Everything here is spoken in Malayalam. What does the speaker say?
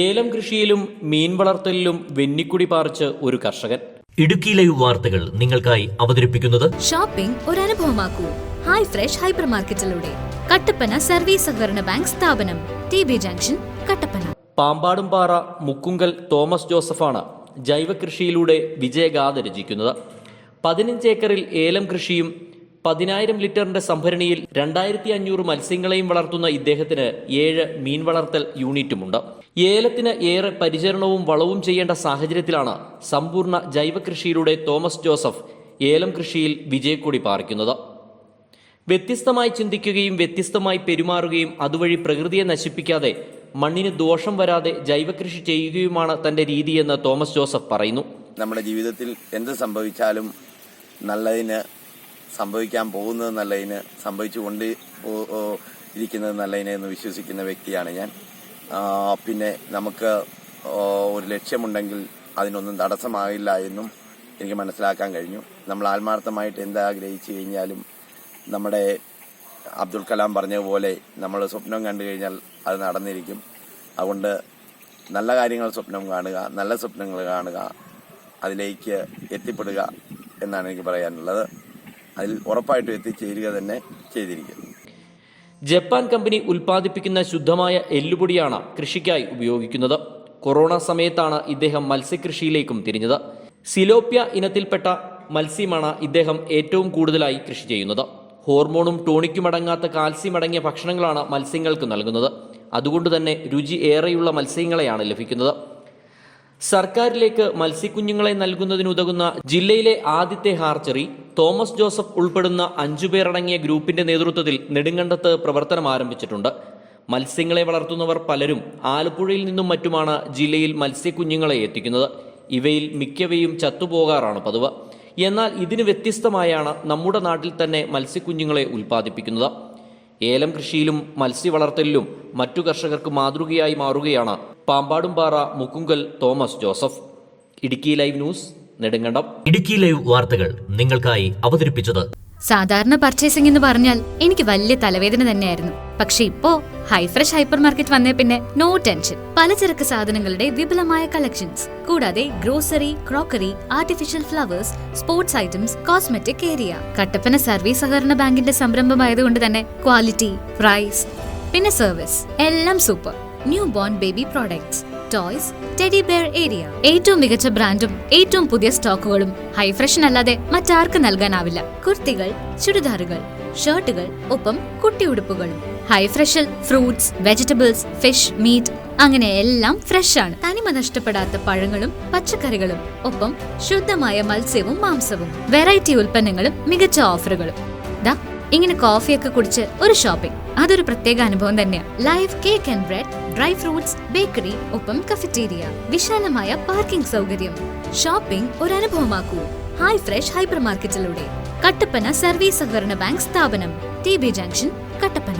ഏലം കൃഷിയിലും മീൻ വളർത്തലിലും വെന്നിക്കുടി പാർച്ച് ഒരു കർഷകൻ. ഇടുക്കി ലൈവ് വാർത്തകൾ നിങ്ങൾക്കായി അവതരിപ്പിക്കുന്നത് ഷോപ്പിംഗ് ഒരു അനുഭവമാക്കൂ ഹൈ ഫ്രഷ് ഹൈപ്പർ മാർക്കറ്റിലൂടെ കട്ടപ്പന സർവീസ് സഹകരണ ബാങ്ക് സ്ഥാപനം. T B junction Kattappana. Pampadumpara Mukkunkal Thomas ജോസഫാണ് ജൈവ കൃഷിയിലൂടെ വിജയഗാഥ രചിക്കുന്നത്. പതിനഞ്ച് ഏക്കറിൽ ഏലം കൃഷിയും പതിനായിരം ലിറ്ററിന്റെ സംഭരണിയിൽ രണ്ടായിരത്തി അഞ്ഞൂറ് മത്സ്യങ്ങളെയും വളർത്തുന്ന ഇദ്ദേഹത്തിന് ഏഴ് മീൻ വളർത്തൽ യൂണിറ്റുമുണ്ട്. ഏലത്തിന് ഏറെ പരിചരണവും വളവും ചെയ്യേണ്ട സാഹചര്യത്തിലാണ് സമ്പൂർണ ജൈവ കൃഷിയിലൂടെ തോമസ് ജോസഫ് ഏലം കൃഷിയിൽ വിജയക്കൊടി പാറിക്കുന്നത്. വ്യത്യസ്തമായി ചിന്തിക്കുകയും വ്യത്യസ്തമായി പെരുമാറുകയും അതുവഴി പ്രകൃതിയെ നശിപ്പിക്കാതെ മണ്ണിന് ദോഷം വരാതെ ജൈവകൃഷി ചെയ്യുകയുമാണ് തന്റെ രീതിയെന്ന് തോമസ് ജോസഫ് പറയുന്നു. നമ്മുടെ ജീവിതത്തിൽ എന്ത് സംഭവിച്ചാലും നല്ലതിന് സംഭവിക്കാൻ പോകുന്നത് നല്ലതിന് സംഭവിച്ചു കൊണ്ട് ഇരിക്കുന്നത് നല്ലതിന് എന്ന് വിശ്വസിക്കുന്ന വ്യക്തിയാണ് ഞാൻ. പിന്നെ നമുക്ക് ഒരു ലക്ഷ്യമുണ്ടെങ്കിൽ അതിനൊന്നും തടസ്സമാകില്ല എന്നും എനിക്ക് മനസ്സിലാക്കാൻ കഴിഞ്ഞു. നമ്മൾ ആത്മാർത്ഥമായിട്ട് എന്താഗ്രഹിച്ചു കഴിഞ്ഞാലും നമ്മുടെ അബ്ദുൽ കലാം പറഞ്ഞതുപോലെ നമ്മൾ സ്വപ്നം കണ്ടു കഴിഞ്ഞാൽ അത് നടന്നിരിക്കും. അതുകൊണ്ട് നല്ല കാര്യങ്ങൾ സ്വപ്നം കാണുക നല്ല സ്വപ്നങ്ങൾ കാണുക അതിലേക്ക് എത്തിപ്പെടുക എന്നാണ് എനിക്ക് പറയാനുള്ളത്. അതിൽ ഉറപ്പായിട്ടും എത്തിച്ചേരുക തന്നെ ചെയ്തിരിക്കും ജപ്പാൻ കമ്പനി ഉൽപ്പാദിപ്പിക്കുന്ന ശുദ്ധമായ എല്ലുപൊടിയാണ് കൃഷിക്കായി ഉപയോഗിക്കുന്നത്. കൊറോണ സമയത്താണ് ഇദ്ദേഹം മത്സ്യകൃഷിയിലേക്കും തിരിഞ്ഞത്. സിലോപ്യ ഇനത്തിൽപ്പെട്ട മത്സ്യമാണ് ഇദ്ദേഹം ഏറ്റവും കൂടുതലായി കൃഷി ചെയ്യുന്നത്. ഹോർമോണും ടോണിക്കും അടങ്ങാത്ത കാൽസ്യം അടങ്ങിയ ഭക്ഷണങ്ങളാണ് മത്സ്യങ്ങൾക്ക് നൽകുന്നത്. അതുകൊണ്ട് തന്നെ രുചി ഏറെയുള്ള മത്സ്യങ്ങളെയാണ് ലഭിക്കുന്നത്. സർക്കാരിലേക്ക് മത്സ്യക്കുഞ്ഞുങ്ങളെ നൽകുന്നതിനുതകുന്ന ജില്ലയിലെ ആദ്യത്തെ ഹാർച്ചറി തോമസ് ജോസഫ് ഉൾപ്പെടുന്ന അഞ്ചുപേരടങ്ങിയ ഗ്രൂപ്പിന്റെ നേതൃത്വത്തിൽ നെടുങ്കണ്ടത്ത് പ്രവർത്തനം ആരംഭിച്ചിട്ടുണ്ട്. മത്സ്യങ്ങളെ വളർത്തുന്നവർ പലരും ആലപ്പുഴയിൽ നിന്നും മറ്റുമാണ് ജില്ലയിൽ മത്സ്യക്കുഞ്ഞുങ്ങളെ എത്തിക്കുന്നത്. ഇവയിൽ മിക്കവയും ചത്തുപോകാറാണ് പതിവ്. എന്നാൽ ഇതിന് വ്യത്യസ്തമായാണ് നമ്മുടെ നാട്ടിൽ തന്നെ മത്സ്യക്കുഞ്ഞുങ്ങളെ ഉൽപ്പാദിപ്പിക്കുന്നത്. ഏലം കൃഷിയിലും മത്സ്യ വളർത്തലിലും മറ്റു കർഷകർക്ക് മാതൃകയായി മാറുകയാണ് Pampadumpara Mukkunkal Thomas Joseph. Idukki live news Nedumkandam. Idukki live വാർത്തകൾ നിങ്ങൾക്കായി അവതരിപ്പിച്ചത് സാധാരണ പർച്ചേസിംഗ് എന്ന് പറഞ്ഞാൽ എനിക്ക് വലിയ തലവേദന തന്നെയായിരുന്നു. പക്ഷെ ഇപ്പോ ഹൈഫ്രഷ് ഹൈപ്പർ മാർക്കറ്റ് വന്നേ പിന്നെ നോ ടെൻഷൻ പലചരക്ക് സാധനങ്ങളുടെ വിപുലമായ കളക്ഷൻസ് കൂടാതെ grocery crockery artificial flowers sports items cosmetic area Kattappana service സഹകരണ ബാങ്കിന്റെ സംരംഭമായതുകൊണ്ട് തന്നെ ക്വാളിറ്റി പ്രൈസ് പിന്നെ സർവീസ് എല്ലാം super new born baby products toys teddy bear area ഏറ്റവും മികച്ച ബ്രാൻഡും ഏറ്റവും പുതിയ സ്റ്റോക്കുകളും ഹൈ ഫ്രഷൻ അല്ലാതെ മറ്റാർക്കും നൽകാനാവില്ല. കുർത്തികൾ ചുരിദാറുകൾ ഷർട്ടുകൾ ഒപ്പം കുട്ടിയുടുപ്പുകളും ഹൈ ഫ്രഷിൽ ഫ്രൂട്ട്സ് വെജിറ്റബിൾസ് ഫിഷ് മീറ്റ് അങ്ങനെ എല്ലാം ഫ്രഷ് ആണ്. തനിമ നഷ്ടപ്പെടാത്ത പഴങ്ങളും പച്ചക്കറികളും ഒപ്പം ശുദ്ധമായ മത്സ്യവും മാംസവും വെറൈറ്റി ഉൽപ്പന്നങ്ങളും മികച്ച ഓഫറുകളും ഇങ്ങനെ കോഫിയൊക്കെ കുടിച്ച് ഒരു ഷോപ്പിംഗ് അതൊരു പ്രത്യേക അനുഭവം തന്നെയാണ് live cake and bread dry fruits bakery ഒപ്പം കഫറ്റീരിയ വിശാലമായ പാർക്കിംഗ് സൗകര്യം. ഷോപ്പിംഗ് ഒരു അനുഭവമാക്കൂ ഹൈ ഫ്രഷ് ഹൈപ്പർ മാർക്കറ്റിലൂടെ കട്ടപ്പന സർവീസ് സഹകരണ ബാങ്ക് സ്ഥാപനം. T B junction Kattappana.